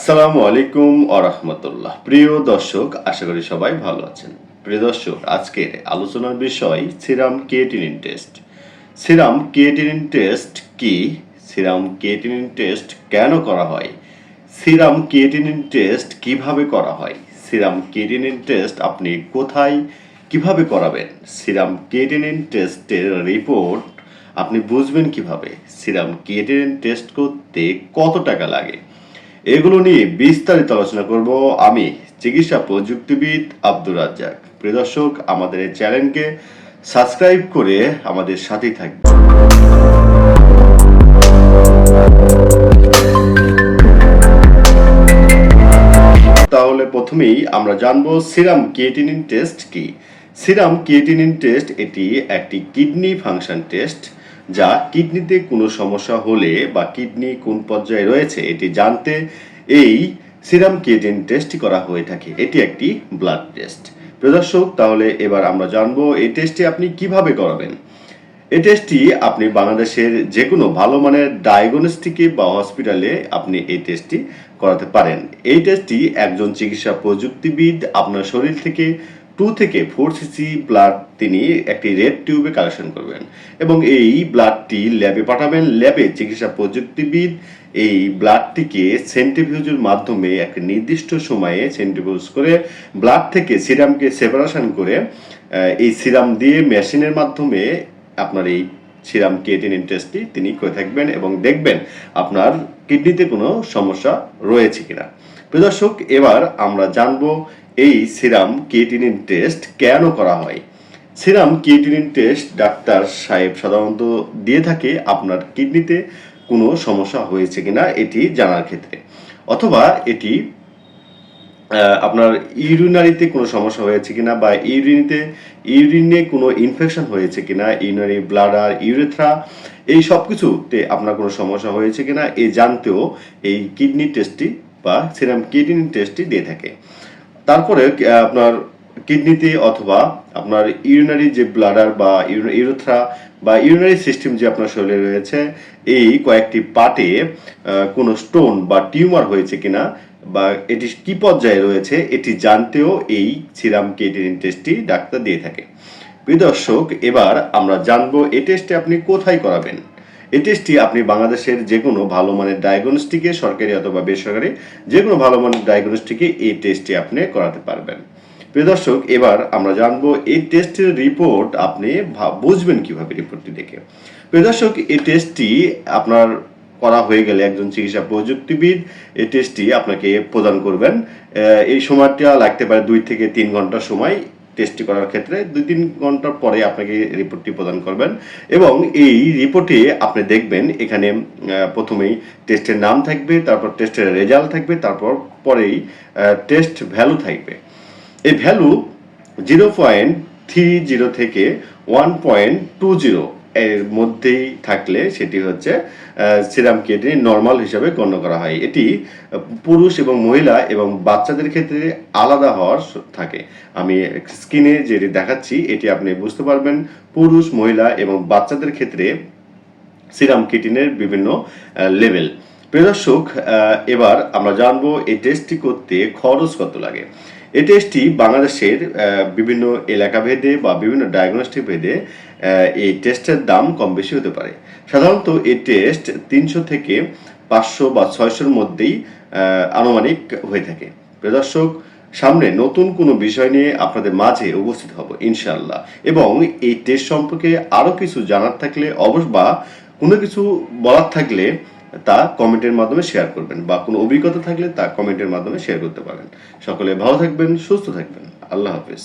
আসসালামু আলাইকুম আরহামতুল্লাহ প্রিয় দর্শক, আশা করি সবাই ভালো আছেন। প্রিয় দর্শক, আজকের আলোচনার বিষয় serum creatinine test. Serum creatinine test কি? সিরাম কেটিনিন টেস্ট কেন করা হয়? সিরাম কেটিনিন টেস্ট কীভাবে করা হয়? সিরাম কেটিনিন টেস্ট আপনি কোথায় কীভাবে করাবেন? সিরাম কেটিনিন টেস্টের রিপোর্ট আপনি বুঝবেন কীভাবে? সিরাম কেটিনিন টেস্ট করতে কত টাকা লাগে? এগুলো নিয়ে বিস্তারিত আলোচনা করব আমি চিকিৎসা প্রযুক্তিবিদ আব্দুর রাজ্জাক। প্রিয় দর্শক, আমাদের এই চ্যানেলকে সাবস্ক্রাইব করে আমাদের সাথেই থাকবে তাহলে প্রথমেই আমরা জানব সিরাম ক্রিয়েটিনিন টেস্ট কি? সিরাম ক্রিয়েটিনিন টেস্ট এটি একটি কিডনি ফাংশন টেস্ট। যা কিডনিতে কোনো সমস্যা হলে বা কিডনি কোন পর্যায়ে রয়েছে এটি জানতে এই সিরাম ক্রিয়েটিন টেস্টটি করা হয়ে থাকে। এটি একটি ব্লাড টেস্ট প্রদর্শক তাহলে এবার আমরা জানব এই টেস্টটি আপনি কীভাবে করাবেন? এই টেস্টটি আপনি বাংলাদেশের যে কোনো ভালো মানের ডায়াগনস্টিকে বা হসপিটালে আপনি এই টেস্টটি করাতে পারেন। এই টেস্টটি একজন চিকিৎসা প্রযুক্তিবিদ আপনার শরীর থেকে টু থেকে ফোর সিসি ব্লাড তিনি একটি রেড টিউবে কালেকশন করবেন। এবং এই ব্লাডটি ল্যাবে পাঠাবেন। ল্যাবে চিকিৎসা প্রযুক্তিবিদ এই ব্লাডটিকে সেন্ট্রিফিউজের মাধ্যমে এক নির্দিষ্ট সময়ে সেন্ট্রিফিউজ করে ব্লাড থেকে সিরামকে সেপারেশন করে এই সিরাম দিয়ে মেশিনের মাধ্যমে আপনার এই সিরাম কেটিনিন টেস্টটি তিনি করে থাকবেন এবং দেখবেন আপনার কিডনিতে কোনো সমস্যা রয়েছে কিনা? প্রিয় দর্শক, এবার আমরা জানব এই সিরাম কেটিনিন টেস্ট কেন করা হয়? সিরাম কিডনিন টেস্ট ডাক্তার সাহেব সাধারণত দিয়ে থাকে আপনার কিডনিতে কোনো সমস্যা হয়েছে কিনা এটি জানার ক্ষেত্রে। অথবা এটি আপনার ইউরিনারিতে কোনো সমস্যা হয়েছে কিনা বা ইউরিনিতে, ইউরিনে কোনো ইনফেকশন হয়েছে কিনা, ইউরিনারি ব্লাডার ইউরেথ্রা এই সব কিছুতে আপনার কোনো সমস্যা হয়েছে কিনা এই জানতেও এই কিডনি টেস্টটি বা সিরাম কিডনি টেস্টটি দিয়ে থাকে। তারপরে আপনার কিডনিতে অথবা আপনার ইউরিনারি যে ব্লাডার বা ইউরোথ্রা বা ইউরিনারি সিস্টেম যে আপনার শরীরে রয়েছে, এই কয়েকটি পার্টে কোনো স্টোন বা টিউমার হয়েছে কিনা বা এটি কি পর্যায়ে রয়েছে, এটি জানতেও এই সিরাম কেটিনিন টেস্টটি ডাক্তার দিয়ে থাকে। দর্শক, এবার আমরা জানব এই টেস্টটি আপনি কোথায় করাবেন। এই টেস্টটি আপনি বাংলাদেশের যে কোনো ভালো মানের ডায়াগনস্টিকে সরকারি অথবা বেসরকারি যে কোনো ভালো মানের ডায়াগনস্টিকে এই টেস্টটি আপনি করাতে পারবেন। প্রিয় দর্শক, এবার আমরা জানব এই টেস্টের রিপোর্ট আপনি বুঝবেন কীভাবে রিপোর্টটি দেখে। প্রিয় দর্শক এই টেস্টটি আপনার করা হয়ে গেলে একজন চিকিৎসা প্রযুক্তিবিদ এই টেস্টটি আপনাকে প্রদান করবেন। এই সময়টা লাগতে পারে দুই থেকে তিন ঘণ্টা সময় টেস্টটি করার ক্ষেত্রে। দুই তিন ঘণ্টা পরে আপনাকে রিপোর্টটি প্রদান করবেন এবং এই রিপোর্টে আপনি দেখবেন এখানে প্রথমেই টেস্টের নাম থাকবে, তারপর টেস্টের রেজাল্ট থাকবে, তারপর পরেই টেস্ট ভ্যালু থাকবে। এই value zero point three zero থেকে ওয়ান পয়েন্ট টু জিরো এর মধ্যেই থাকলে সেটি হচ্ছে সিরাম কেটে নর্মাল হিসাবে গণ্য করা হয়। এটি পুরুষ এবং মহিলা এবং বাচ্চাদের ক্ষেত্রে আলাদা হওয়ার থাকে। আমি স্ক্রিনে যেটি দেখাচ্ছি এটি আপনি বুঝতে পারবেন পুরুষ মহিলা এবং বাচ্চাদের ক্ষেত্রে সিরাম কিটিনের বিভিন্ন লেভেল প্রিয় দর্শক আহ, এবার আমরা জানব এই টেস্টটি করতে খরচ কত লাগে। এই টেস্টটি বাংলাদেশের বিভিন্ন এলাকা ভেদে বা বিভিন্ন ডায়াগনস্টিক ভেদে এই টেস্টের দাম কম বেশি হতে পারে। সাধারণত এই টেস্ট তিনশো থেকে পাঁচশো বা ছয়শোর মধ্যেই আনুমানিক হয়ে থাকে। প্রিয় দর্শক, সামনে নতুন কোনো বিষয় নিয়ে আপনাদের মাঝে উপস্থিত হব ইনশাল্লাহ এবং এই টেস্ট সম্পর্কে আরও কিছু জানার থাকলে অবশ্য বা কোনো কিছু বলার থাকলে তা কমেন্টের মাধ্যমে শেয়ার করবেন বা কোনো অভিজ্ঞতা থাকলে তা কমেন্টের মাধ্যমে শেয়ার করতে পারেন। সকলে ভালো থাকবেন, সুস্থ থাকবেন। আল্লাহ হাফেজ।